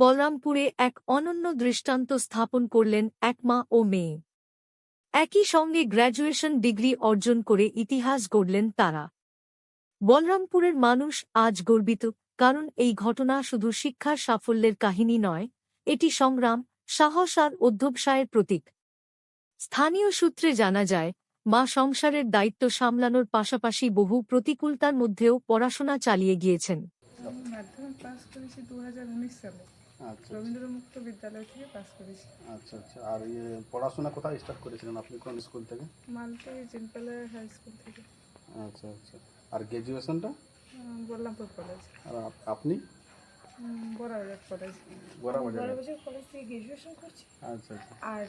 বলরামপুরে এক অনন্য দৃষ্টান্ত স্থাপন করলেন এক মা ও মেয়ে। একই সঙ্গে গ্র্যাজুয়েশন ডিগ্রি অর্জন করে ইতিহাস গড়লেন তারা। বলরামপুরের মানুষ আজ গর্বিত, কারণ এই ঘটনা শুধু শিক্ষার সাফল্যের কাহিনী নয়, এটি সংগ্রাম, সাহস আর অধ্যবসায়ের প্রতীক। স্থানীয় সূত্রে জানা যায়, মা সংসারের দায়িত্ব সামলানোর পাশাপাশি বহু প্রতিকূলতার মধ্যেও পড়াশোনা চালিয়ে গিয়েছেন। মাধ্যমিক পাস করেছি দু হাজার উনিশ সালে। আচ্ছা রবীন্দ্র মুক্ত বিদ্যালয় থেকে পাস করেছি আচ্ছা আচ্ছা আর ইয়ে পড়াশোনা কোথায় স্টার্ট করেছিলেন আপনি কোন স্কুল থেকে মালতে জিনপালা হাই স্কুল থেকে আচ্ছা আচ্ছা আর গ্র্যাজুয়েশনটা বল্লামপুর কলেজ আর আপ- আপনি বড়াবাজার কলেজ বড়বাজার কলেজ থেকে গ্রাজুয়েশন করছি আচ্ছা আচ্ছা আর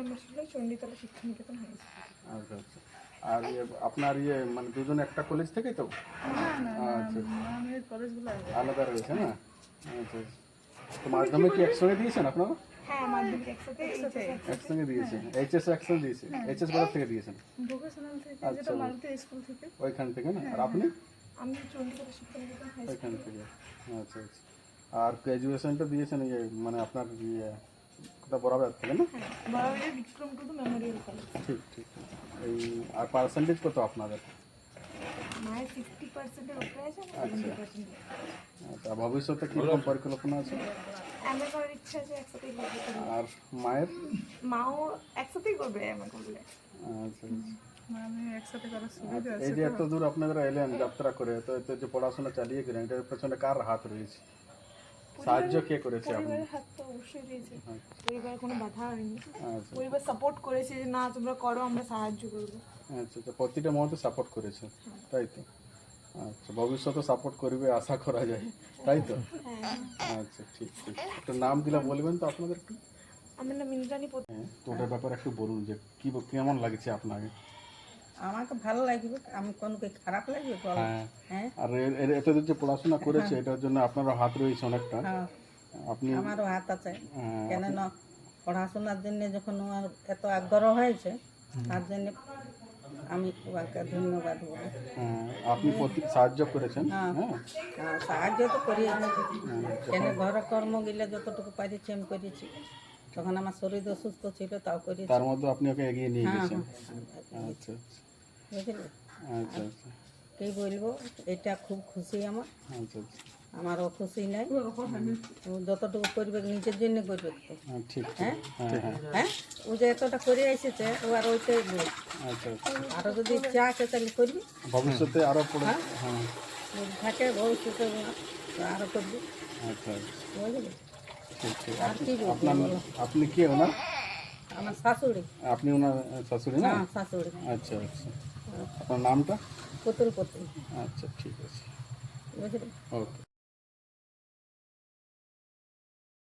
আমার ছিল চণ্ডীতলা শিক্ষা নিকেতন হাই স্কুল আচ্ছা আচ্ছা আর ইয়ে আপনার ইয়ে মানে দুজন একটা কলেজ থেকে তো না না না আচ্ছা। আমাদের কলেজগুলো আলাদা রয়েছে না আচ্ছা আচ্ছা। তো মাধ্যমিক কি একসঙ্গে দিয়েছেন আপনারা? হ্যাঁ মাধ্যমিক একসাথে একসঙ্গে দিয়েছেন। এইচএস একসঙ্গে দিয়েছেন। এইচএস কোথা থেকে দিয়েছেন। ভোকেশনাল থেকে আচ্ছা। যেটা মালতে স্কুল থেকে। ওইখান থেকে না? আর আপনি? আমি চণ্ডীতলা শিক্ষা হাই ওইখান থেকে। আচ্ছা আচ্ছা। আর গ্র্যাজুয়েশনটা দিয়েছেন ইয়ে মানে আপনার ইয়ে কোথা বরাবর থেকে না? হ্যাঁ বড়বাজার বিক্রম মেমোরিয়াল কলেজ। ঠিক ঠিক। এই আর পার্সেন্টেজ কত আপনাদের? আচ্ছা। আচ্ছা ভবিষ্যতে কীরকম পরিকল্পনা আছে? এমএ ইচ্ছা আছে একসাথেই আর মায়ের? মাও একসাথেই করবে আচ্ছা। আমি একসাথে করার সুবিধা এই যে এত দূর আপনারা এলেন যাত্রা করে তো এত যে পড়াশোনা চালিয়ে গেলেন এটার পেছনে কার হাত রয়েছে? সাহায্য কে করেছে পরিবারের হাত তো অবশ্যই দিয়েছে। পরিবারের কোনো বাধা হয়নি। আচ্ছা। পরিবার সাপোর্ট করেছে যে না তোমরা করো আমরা সাহায্য করব। আচ্ছা আচ্ছা প্রতিটা মুহূর্তে সাপোর্ট করেছে। তাই তো? আচ্ছা ভবিষ্যতে সাপোর্ট করবে আশা করা যায়। তাই তো? হ্যাঁ। আচ্ছা ঠিক ঠিক। একটু নাম দিলে বলবেন তো আপনাদের একটু আমার নাম ইন্দ্রাণী হ্যাঁ তো ওটার ব্যাপারে একটু বলুন যে কি কেমন লাগছে আপনাকে? আমাকে ভালো লাগবে আমি কোনো কি খারাপ লাগবে হ্যাঁ। হ্যাঁ। আর এর- এর যে পড়াশোনা করেছে এটার জন্য আপনারও হাত রয়েছে অনেকটা। হ্যাঁ। আপনি আমারও হাত আছে। হ্যাঁ, কেননা পড়াশোনার জন্য যখন আমার এত আগ্রহ হয়েছে তার জন্য আমি ওকে ধন্যবাদ বলি। হ্যাঁ, আপনি প্রতি সাহায্য করেছেন। হ্যাঁ। হ্যাঁ। সাহায্য তো করি কেন ঘরের কর্ম গেলে যতটুকু পারিছি আমি করেছি। তখন আমার শরীর অসুস্থ ছিল তাও করেছি। তার মধ্যে আপনি ওকে এগিয়ে নিয়ে হ্যাঁ গেছেন? হ্যাঁ আচ্ছা বুঝলি? আচ্ছা আচ্ছা। কি বলব এটা খুব খুশি আমার। আচ্ছা আচ্ছা। আমারও খুশি নাই। যতটুকু করবে নিজের জন্য করবে তো। হ্যাঁ হ্যাঁ? হ্যাঁ হ্যাঁ। হ্যাঁ? ও যে এতটা করে এসেছে ও আর ওইটাই। আচ্ছা আচ্ছা। আরও যদি ইচ্ছা আছে তাহলে করবি। ভবিষ্যতে আরও পড়ে হ্যাঁ? থাকে ভবিষ্যতে আরও করবি। আচ্ছা আচ্ছা। বুঝলি? আপনি কে ওনার? আমার শাশুড়ি। আপনি ওনার শাশুড়ি না? হ্যাঁ শাশুড়ি। আচ্ছা আচ্ছা। আপনার নামটা? পুতুল পুতুল। আচ্ছা ঠিক আছে। ওকে।